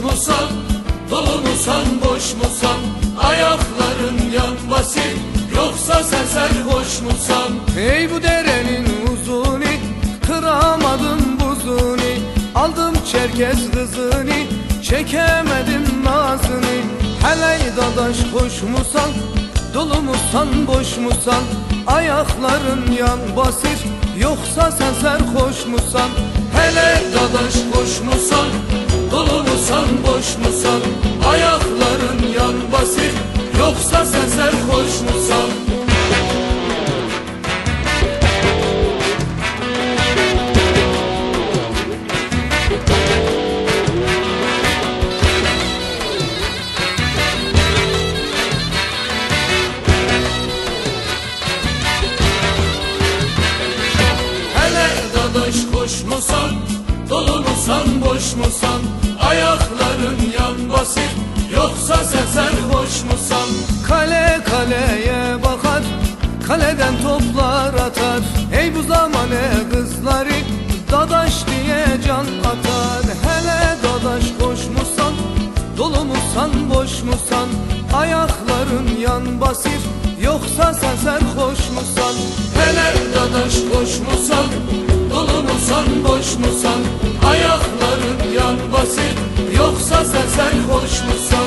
musan? Dolu musan, boş musan? Ayakların yan basit Yoksa sen serhoş musan? Ey bu derenin uzunu Kıramadım buzunu Aldım çerkez kızını Çekemedim nazını Hele dadaş hoş musan Dolu musan boş musan Ayakların yan basır Yoksa sen serhoş musan Hele dadaş boş musan? Yoksa sen serhoş musan? Dadaş koş musan? Dolu musan, boş musan? Ayakların yan basit Zamane kızları Dadaş diye can atar Hele dadaş koş musan Dolu musan boş musan Ayakların yan basır Yoksa sen serhoş musan Hele dadaş koş musan? Dolu musan, boş musan? Ayakların yan basit Yoksa sen serhoş musan?